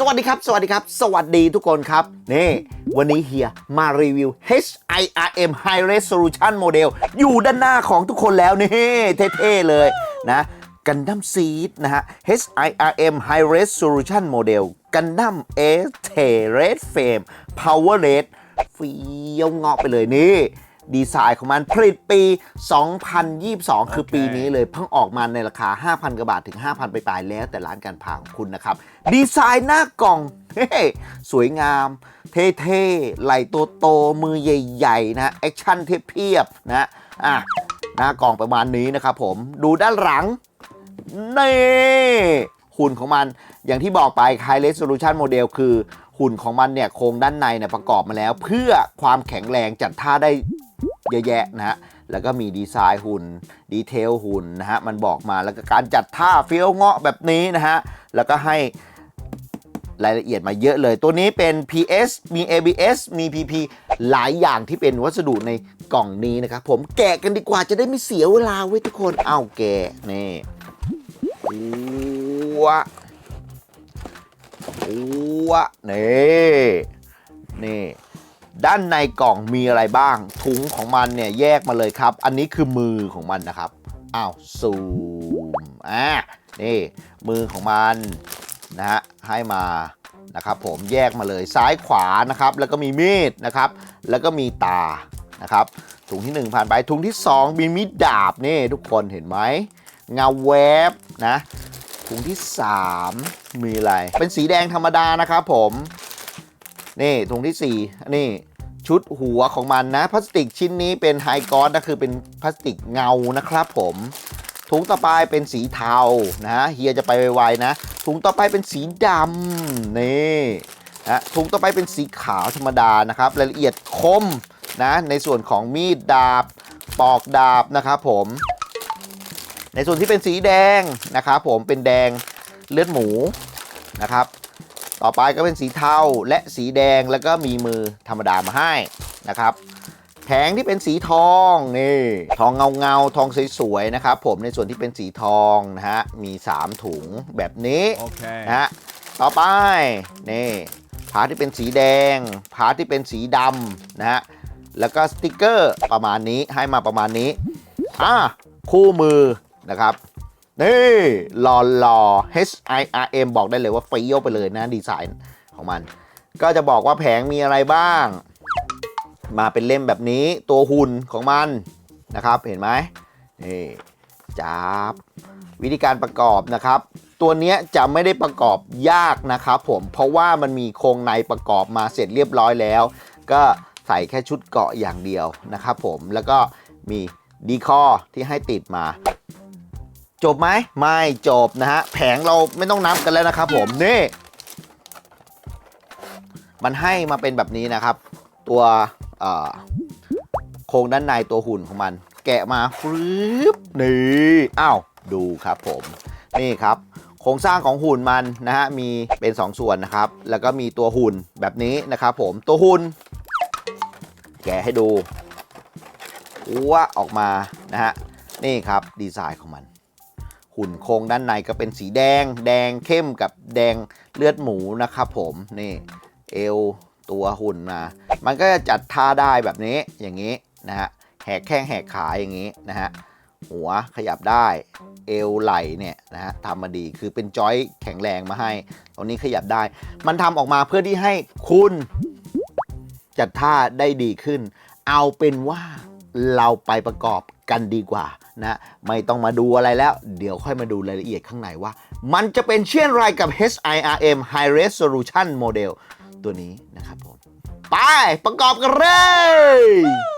สวัสดีครับ สวัสดีครับ สวัสดีทุกคนครับ นี่ วันนี้เฮียมารีวิว HIRM High Resolution Model อยู่ด้านหน้าของทุกคนแล้วนี่เท่ๆเลยนะกันดั้มซีดนะฮะ HIRM High Resolution Model กันดั้ม S T Red Frame Power Red เฟี้ยวเงาะไปเลยนี่ ดีไซน์ของมันผลิตปี 2022 คือปีนี้เลยเพิ่งออกมาในราคา 5,000กว่าบาทถึง 5,000 ไปปลายๆแล้วแต่ร้านการพาของคุณนะครับ ดีไซน์หน้ากล่องเฮ้สวยงาม เท่ๆ ไหล่โตๆ มือใหญ่ ๆ นะ แอคชั่นเพียบๆนะอะหน้ากล่องประมาณนี้นะครับผมดูด้านหลังนี่หุ่นของมันอย่างที่บอกไป High Resolution Model คือหุ่นของมันเนี่ยโครงด้านในเนี่ยประกอบมาแล้ว เพื่อความแข็งแรงจัดท่าได้ เยอะแยะนะฮะแล้วก็มีดีไซน์หุ่นดีเทลหุ่นนะฮะมันบอกมาแล้วก็การจัดท่าเฟี้ยวเงาะแบบนี้นะฮะแล้วก็ให้รายละเอียดมาเยอะเลย ตัวนี้เป็น PS มี ABS มี PP หลายอย่างที่เป็นวัสดุในกล่องนี้นะครับ ผมแกะกันดีกว่าจะได้ไม่เสียเวลาเว้ยทุกคนเอาแกะนี่อ้วะอ้วะนี่นี่ ด้านในกล่องมีอะไรบ้าง ถุงของมันเนี่ยแยกมาเลยครับ อันนี้คือมือของมันนะครับอ้าวซูมอะนี่มือของมันนะฮะให้มานะครับผมแยกมาเลยซ้ายขวานะครับ แล้วก็มีมีดนะครับ แล้วก็มีตานะครับ ถุงที่ 1 ผ่านไปถุงที่ 2 มีมีดดาบนี่ทุกคนเห็นไหมเงาแวบนะถุงที่ 3 มีอะไร เป็นสีแดงธรรมดานะครับผม นี่ถุงที่ 4 นี่ชุดหัวของมันนะ พลาสติกชิ้นนี้เป็นไฮกอสนะคือเป็นพลาสติกเงานะครับผมถุงต่อไปเป็นสีเทานะเฮียจะไปไวๆนะถุงต่อไปเป็นสีดำนี่นะถุงต่อไปเป็นสีขาวธรรมดานะครับรายละเอียดคมนะในส่วนของมีดดาบปอกดาบนะครับผม ในส่วนที่เป็นสีแดงนะครับผมเป็นแดงเลือดหมูนะครับ ต่อไปก็เป็นสีเทาและสีแดงแล้วก็มีมือธรรมดามาให้นะครับแผงที่เป็นสีทองนี่ทองเงาเงาๆทองสวยๆนะครับผมในส่วนที่เป็นสีทองนะฮะมี 3 ถุงแบบนี้ Okay. นะฮะต่อไปนี่พาร์ทที่เป็นสีแดงพาร์ทที่เป็นสีดำนะฮะแล้วก็สติกเกอร์ประมาณนี้ให้มาประมาณนี้อะคู่มือนะครับ นี่หล่อหล่อ H I R M บอกได้เลยว่าเฟี้ยวไปเลยนะดีไซน์ของมัน ก็จะบอกว่าแผงมีอะไรบ้าง มาเป็นเล่มแบบนี้ตัวหุ่นของมันนะครับเห็นไหมนี่จับวิธีการประกอบนะครับ ตัวนี้จะไม่ได้ประกอบยากนะครับผมเพราะว่ามันมีโครงในประกอบมาเสร็จเรียบร้อยแล้ว ก็ใส่แค่ชุดเกาะอย่างเดียวนะครับผมแล้วก็มีดีคอที่ให้ติดมา จบไหมไม่จบนะฮะแผงเราไม่ต้องนับกันแล้วนะครับผมนี่มันให้มาเป็นแบบนี้นะครับ ตัวโครงด้านในตัวหุ่นของมัน แกะมาฟรึบนี่อ้าวดูครับผมนี่ครับ โครงสร้างของหุ่นมันนะฮะมีเป็น 2 ส่วนนะครับ แล้วก็มีตัวหุ่นแบบนี้นะครับผมตัวหุ่นแกะให้ดูว่าออกมานะฮะนี่ครับดีไซน์ของมัน หุ่นโครงด้านในก็เป็นสีแดง แดงเข้มกับแดงเลือดหมูนะครับผมนี่เอวตัวหุ่นมามันก็จะจัดท่าได้แบบนี้อย่างนี้นะฮะแหกแข้งแหกขาอย่างนี้นะฮะหัวขยับได้เอวไหล่เนี่ยนะฮะทำมาดีคือเป็นจอยแข็งแรงมาให้ตรงนี้ขยับได้ มันทำออกมาเพื่อที่ให้คุณจัดท่าได้ดีขึ้น เอาเป็นว่า เราไปประกอบกันดีกว่านะไม่ต้องมาดูอะไรแล้ว เดี๋ยวค่อยมาดูรายละเอียดข้างในว่า มันจะเป็นเช่นไรกับ HIRM High Resolution Model ตัวนี้นะครับผม ไปประกอบกันเลย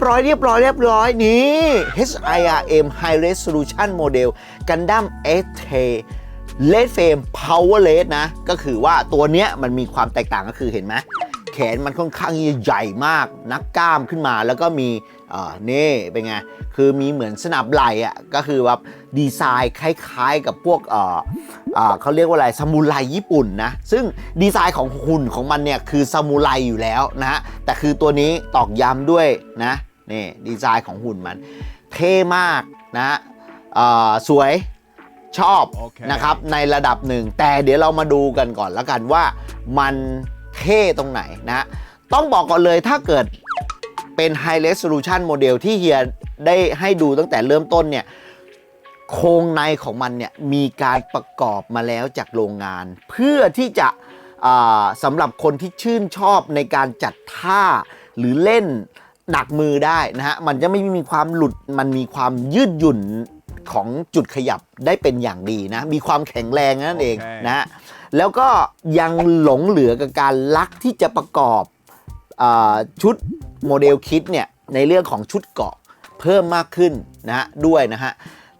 ยบร้อยเรียบร้อยเรียบร้อยนี่ HIRM High Resolution Model Gundam ST Red Frame Powerless นะ ก็คือว่าตัวเนี้ยมันมีความแตกต่างก็คือเห็นไหมแขนมันค่อนข้างใหญ่มาก นักกล้ามขึ้นมาแล้วก็มีเอ่อนี่เป็นไง คือมีเหมือนสนับไหล่อะก็คือแบบดีไซน์คล้ายๆกับพวกอ่อเอ่อเขาเรียกว่าอะไรซามูไรญี่ปุ่นนะ ซึ่งดีไซน์ของหุ่นของมันเนี่ย คือซามูไรอยู่แล้วนะฮะแต่คือตัวนี้ตอกย้ำด้วยนะ นี่ดีไซน์ของหุ่นมัน เท่มากนะเอ่อสวยชอบโอเคนะครับในระดับหนึ่ง แต่เดี๋ยวเรามาดูกันก่อนแล้วกันว่ามันเท่ตรงไหนนะ ต้องบอกก่อนเลยถ้าเกิดเป็น High Resolution Model ที่เฮียได้ให้ดูตั้งแต่เริ่มต้นเนี่ยโครงในของมันเนี่ยมีการประกอบมาแล้วจากโรงงาน เพื่อที่จะอ่าสำหรับคนที่ชื่นชอบในการจัดท่าหรือเล่น หนักมือได้นะฮะ มันจะไม่มีความหลุด มันมีความยืดหยุ่นของจุดขยับได้เป็นอย่างดีนะ มีความแข็งแรงนั่นเองโอเคนะฮะ แล้วก็ยังหลงเหลือกับการลักที่จะประกอบอาชุดโมเดลคิดเนี่ยในเรื่องของชุดเกาะเพิ่มมากขึ้นนะฮะด้วยนะฮะ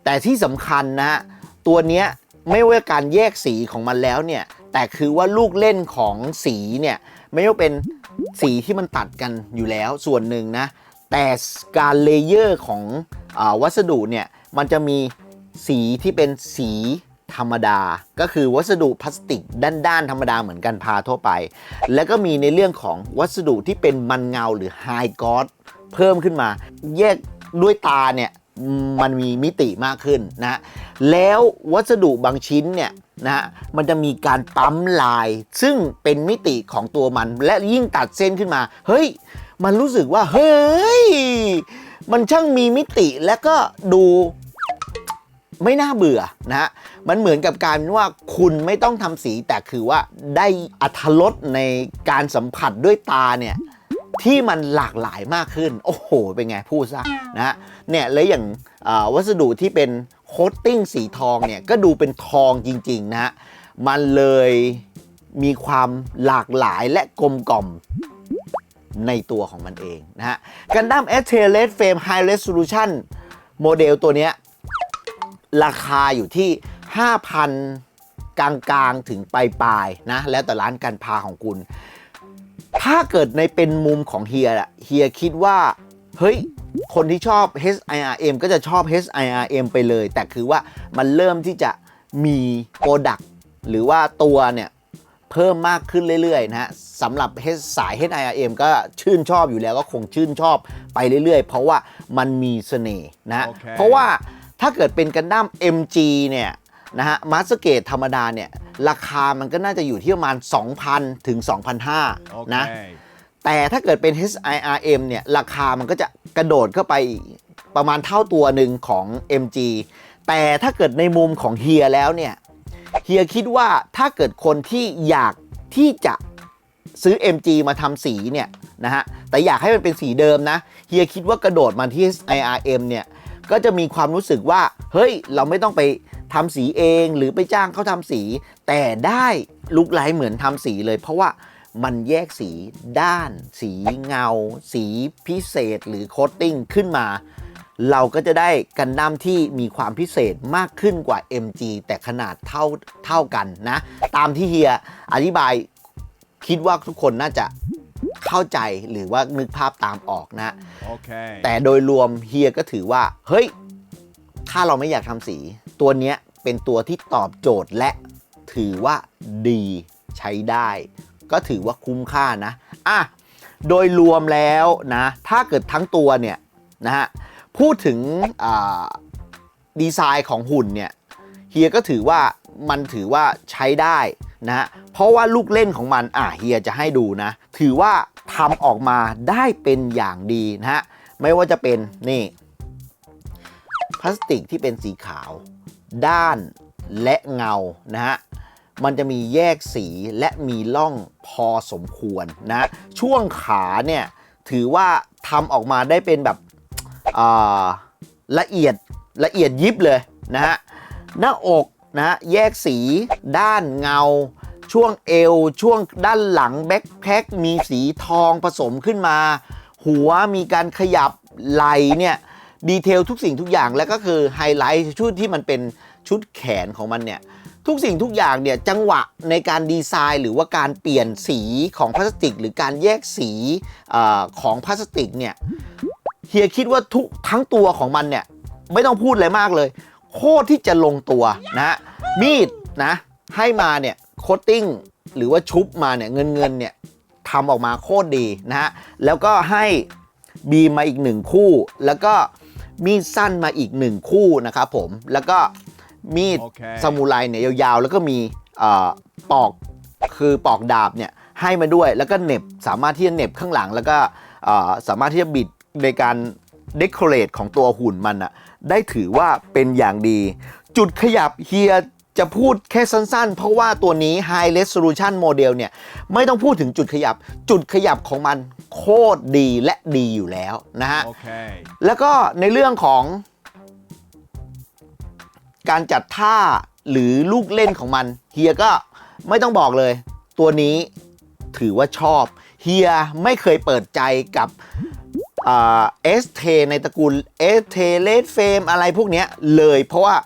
แต่ที่สำคัญนะฮะ ตัวเนี้ยไม่ว่าการแยกสีของมันแล้วเนี่ย แต่คือว่าลูกเล่นของสีเนี่ยไม่ว่าเป็น สีที่มันตัดกันอยู่แล้วส่วนหนึ่งนะ แต่การเลเยอร์ของอวัสดุเนี่ย มันจะมีสีที่เป็นสีธรรมดา ก็คือวัสดุพลาสติกด้านๆธรรมดาเหมือนกันพาทั่วไป แล้วก็มีในเรื่องของวัสดุที่เป็นมันเงาหรือไฮกอ s เพิ่มขึ้นมา แยกด้วยตาเนี่ย มันมีมิติมากขึ้นนะแล้ววัสดุบางชิ้นเนี่ยนะมันจะมีการปั๊มลาย ซึ่งเป็นมิติของตัวมัน และยิ่งตัดเส้นขึ้นมา เฮ้ย มันรู้สึกว่า เฮ้ย มันช่างมีมิติและก็ดูไม่น่าเบื่อนะฮะ มันเหมือนกับการว่าคุณไม่ต้องทำสีแต่คือว่าได้อัธรสในการสัมผัสด้วยตาเนี่ย ที่มันหลากหลายมากขึ้น โอ้โห เป็นไงพูดซะนะฮะเนี่ยแล้วอย่างวัสดุที่เป็นโคตติ้งสีทองเนี่ย ก็ดูเป็นทองจริง ๆ นะฮะ มันเลยมีความหลากหลายและกลมกล่อมในตัวของมันเองนะฮะกันดั้ม s t l e d Frame High Resolution โมเดลตัวเนี้ยราคาอยู่ที่ 5,000 กลางๆ ถึงปลายๆนะ แล้วแต่ร้านการพาของคุณ ถ้าเกิดในเป็นมุมของเฮียอะเฮียคิดว่า เฮ้ย คนที่ชอบ HIRM ก็จะชอบ HIRM ไปเลย แต่คือว่ามันเริ่มที่จะมีโปรดักหรือว่าตัวเนี่ยเพิ่มมากขึ้นเรื่อยๆนะฮะสำหรับ H สาย HIRM ก็ชื่นชอบอยู่แล้วก็คงชื่นชอบไปเรื่อยๆ เพราะว่ามันมีเสน่ห์นะฮะโอเคเพราะว่าถ้าเกิดเป็นกันดั้ม MG เนี่ยนะฮะมาสเกตธรรมดาเนี่ย ราคามันก็น่าจะอยู่ที่ประมาณ 2,000 ถึง 2,500โอเคนะ แต่ถ้าเกิดเป็น HIRM เนี่ย ราคามันก็จะกระโดดเข้าไปประมาณเท่าตัวหนึ่งของ MG แต่ถ้าเกิดในมุมของเฮียแล้วเนี่ย เฮียคิดว่าถ้าเกิดคนที่อยากที่จะซื้อ MG มาทำสีเนี่ยนะฮะ แต่อยากให้มันเป็นสีเดิมนะ เฮียคิดว่ากระโดดมาที่ IRM เนี่ย ก็จะมีความรู้สึกว่า เฮ้ย เราไม่ต้องไป ทำสีเองหรือไปจ้างเขาทำสี แต่ได้ลุกไลท์เหมือนทำสีเลย เพราะว่ามันแยกสีด้าน สีเงา สีพิเศษหรือโคตติ้งขึ้นมา เราก็จะได้กันดั้มที่มีความพิเศษมากขึ้นกว่า MG แต่ขนาดเท่าเท่ากันนะ ตามที่เฮียอธิบายคิดว่าทุกคนน่าจะเข้าใจหรือว่านึกภาพตามออกนะโอเคแต่โดยรวมเฮียก็ถือว่า เฮ้ย ถ้าเราไม่อยากทำสี ตัวนี้เป็นตัวที่ตอบโจทย์และถือว่าดีใช้ได้ ก็ถือว่าคุ้มค่านะอะโดยรวมแล้วนะ ถ้าเกิดทั้งตัวเนี่ยนะฮะพูดถึงดีไซน์ของหุ่นเนี่ยเฮียก็ถือว่ามันถือว่าใช้ได้นะฮะเพราะว่าลูกเล่นของมันอะเฮียจะให้ดูนะ ถือว่าทำออกมาได้เป็นอย่างดีนะฮะไม่ว่าจะเป็นนี่พลาสติกที่เป็นสีขาว ด้านและเงานะฮะมันจะมีแยกสีและมีล่องพอสมควรนะช่วงขาเนี่ยถือว่าทำออกมาได้เป็นแบบละเอียดละเอียดยิบเลยนะฮะหน้าอกนะฮะแยกสีด้านเงา ช่วงเอว ช่วงด้านหลังแบ็คแพ็คมีสีทองผสมขึ้นมา หัวมีการขยับไหลเนี่ย ดีเทลทุกสิ่งทุกอย่างแล้วก็คือไฮไลท์ชุดที่มันเป็นชุดแขนของมันเนี่ยทุกสิ่งทุกอย่างเนี่ยจังหวะในการดีไซน์ หรือว่าการเปลี่ยนสีของพลาสติก หรือการแยกสีอของพลาสติกเนี่ยเฮียคิดว่าทุกทั้งตัวของมันเนี่ยไม่ต้องพูดอะไรมากเลย โคตรที่จะลงตัวนะมีดนะให้มาเนี่ยโคตติ้งหรือว่าชุบมาเนี่ยเงินเงินเนี่ยทำออกมาโคตรดีนะฮะแล้วก็ให้บีมมาอีกหนึ่งคู่ แล้วก็ มีดสั้นมาอีกหนึ่งคู่นะครับผมแล้วก็มีดโอเคซามูไรเนี่ยยาวๆ แล้วก็มีเอ่อปอกคือปอกดาบเนี่ยให้มาด้วยแล้วก็เหน็บสามารถที่จะเหน็บข้างหลัง แล้วก็เอ่อสามารถที่จะบิดในการเดคอเรทของตัวหุ่นมันอะได้ถือว่าเป็นอย่างดี จุดขยับเฮีย จะพูดแค่สั้นๆ เพราะว่าตัวนี้ High Resolution Model เนี่ย ไม่ต้องพูดถึงจุดขยับ จุดขยับของมันโคตรดีและดีอยู่แล้วนะฮะ Okay. แล้วก็ในเรื่องของ การจัดท่าหรือลูกเล่นของมัน เฮียก็ไม่ต้องบอกเลย ตัวนี้ถือว่าชอบ เฮียไม่เคยเปิดใจกับเอสเทในตระกูลเอสเทเลดเฟมอะไรพวกเนี้ยเลยเพราะว่า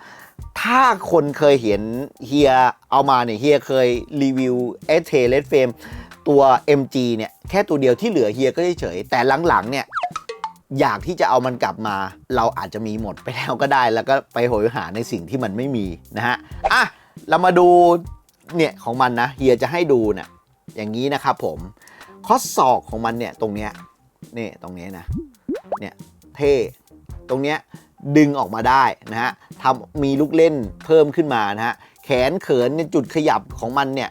ถ้าคนเคยเห็นเฮียเอามาเนี่ยเฮียเคยรีวิวเอสเทเลดเฟมตัว MG เนี่ยแค่ตัวเดียวที่เหลือเฮียก็เฉย แต่หลังๆเนี่ยอยากที่จะเอามันกลับมา เราอาจจะมีหมดไปแล้วก็ได้ แล้วก็ไปโหยหาในสิ่งที่มันไม่มีนะฮะอะเรามาดูเนี่ยของมันนะเฮียจะให้ดูเนี่ยอย่างนี้นะครับผมข้อศอกของมันเนี่ยตรงเนี้ยนี่ตรงนี้นะเนี่ยเท่ตรงเนี้ยดึงออกมาได้นะฮะ ทำมีลูกเล่นเพิ่มขึ้นมานะฮะแขนเขินเนี่ยจุดขยับของมันเนี่ย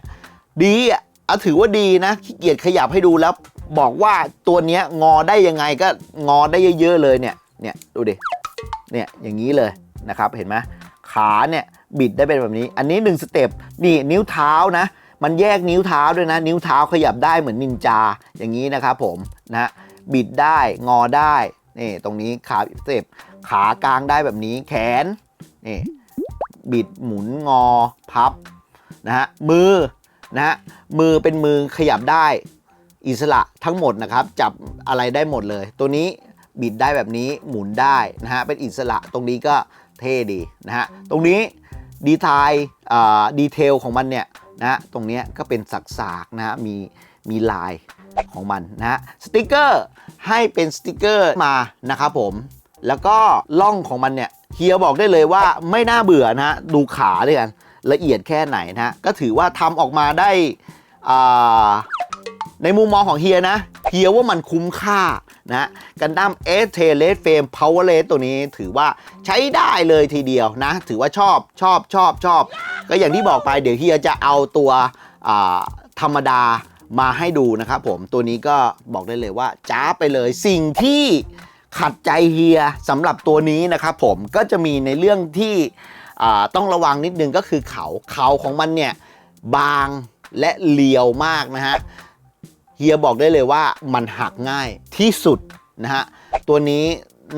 ดีอะถือว่าดีนะขี้เกียจขยับให้ดูแล้ว บอกว่าตัวเนี้ยงอได้ยังไงก็งอได้เยอะๆเลยเนี่ยเนี่ยดูดิเนี่ยอย่างนี้เลยนะครับเห็นไหมขาเนี่ยบิดได้เป็นแบบนี้ อันนี้1สเต็ปนี่นิ้วเท้านะมันแยกนิ้วเท้าด้วยนะ นิ้วเท้าขยับได้เหมือนนินจาอย่างนี้นะครับผมนะบิดได้งอได้นี่ตรงนี้ขาสเต็ปขากลางได้แบบนี้แขน นี่บิดหมุนงอพับนะฮะมือนะฮะมือเป็นมือขยับได้อิสระทั้งหมดนะครับจับอะไรได้หมดเลย ตัวนี้บิดได้แบบนี้หมุนได้นะฮะเป็นอิสระตรงนี้ก็เท่ดีนะฮะตรงนี้ดีไทล์ดีเทลของมันเนี่ยนะฮะตรงนี้ก็เป็นสักๆนะฮะมีมีลายของมันนะฮะสติกเกอร์ให้เป็นสติกเกอร์มานะครับผมแล้วก็ล่องของมันเนี่ย เฮียบอกได้เลยว่าไม่น่าเบื่อนะฮะดูขาด้วยกันละเอียดแค่ไหนนะฮะก็ถือว่าทำออกมาได้ในมุมมองของเฮียนะเฮียว่ามันคุ้มค่านะกันดั้มเอสเทเลสเฟมพาวเวอร์เลสตัวนี้ถือว่าใช้ได้เลยทีเดียวนะ ถือว่าชอบชอบชอบชอบ ก็อย่างที่บอกไปเดี๋ยวเฮียจะเอาตัวธรรมดามาให้ดูนะครับผมตัวนี้ก็บอกได้เลยว่าจ้าไปเลยสิ่งที่ ขัดใจเฮียสำหรับตัวนี้นะครับผมก็จะมีในเรื่องที่ต้องระวังนิดนึงก็คือเขาเขาของมันเนี่ยบางและเลียวมากนะฮะเฮียบอกได้เลยว่ามันหักง่ายที่สุดนะฮะตัวนี้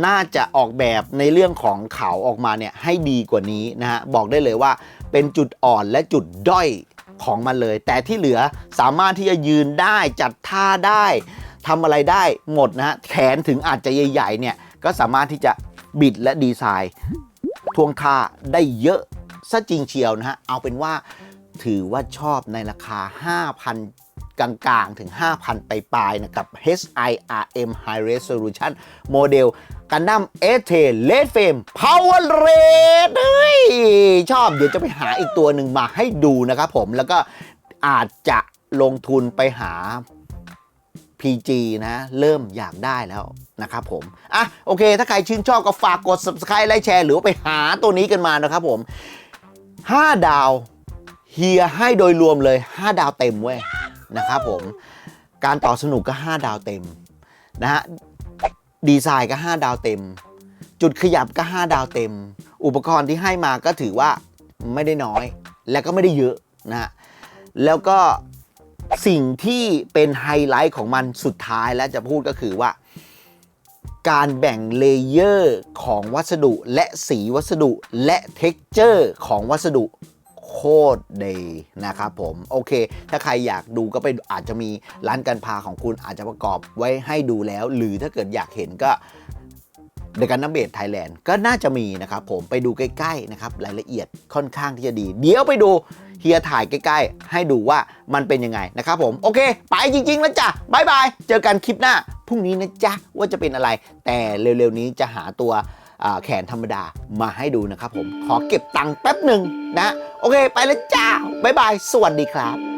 น่าจะออกแบบในเรื่องของเขาออกมาเนี่ยให้ดีกว่านี้นะฮะบอกได้เลยว่าเป็นจุดอ่อนและจุดด้อยของมันเลย แต่ที่เหลือสามารถที่จะยืนได้จัดท่าได้ ทำอะไรได้หมดนะฮะแขนถึงอาจจะใหญ่ๆเนี่ยก็สามารถที่จะบิดและดีไซน์ทวงท่าได้เยอะซะจริงเชียวนะฮะเอาเป็นว่าถือว่าชอบในราคา 5,000กลางๆ ถึง 5,000 ไปปลายๆนะกับ HIRM High Resolution Model กันดั้มเอเทเลดเฟม Power Red เฮ้ย ชอบเดี๋ยวจะไปหาอีกตัวหนึ่งมาให้ดูนะครับผม แล้วก็อาจจะลงทุนไปหา PG นะ เริ่มอยากได้แล้วนะครับผม อะ โอเค ถ้าใครชื่นชอบก็ฝากกด subscribe ไลค์แชร์ หรือว่าไปหาตัวนี้กันมานะครับผม 5 ดาวเฮียให้โดยรวมเลย 5 ดาวเต็มเว้ย นะครับผม การต่อสนุกก็ 5 ดาวเต็ม นะฮะ ดีไซน์ก็ 5 ดาวเต็ม จุดขยับก็ 5 ดาวเต็ม อุปกรณ์ที่ให้มาก็ถือว่าไม่ได้น้อย และก็ไม่ได้เยอะนะฮะ แล้วก็ สิ่งที่เป็นไฮไลท์ของมันสุดท้ายและจะพูดก็คือว่า การแบ่งเลเยอร์ของวัสดุและสีวัสดุและเท็กเจอร์ของวัสดุโคตรดีนะครับผมโอเค ถ้าใครอยากดูก็ไปอาจจะมีร้านการพาของคุณอาจจะประกอบไว้ให้ดูแล้ว หรือถ้าเกิดอยากเห็นก็เดกันนัมเบดไทยแลนด์ก็น่าจะมีนะครับผมไปดูใกล้ๆนะครับรายละเอียดค่อนข้างที่จะดี เดี๋ยวไปดู เฮียถ่ายใกล้ ๆ ให้ดูว่ามันเป็นยังไงนะครับผมโอเค ไปจริงๆแล้วจ้ะบายบายเจอกันคลิปหน้าพรุ่งนี้นะจ๊ะว่าจะเป็นอะไร แต่เร็วๆนี้จะหาตัวแขนธรรมดามาให้ดูนะครับผมขอเก็บตังค์แป๊บหนึ่งนะ โอเค ไปแล้วจ้าบ๊ายบาย สวัสดีครับ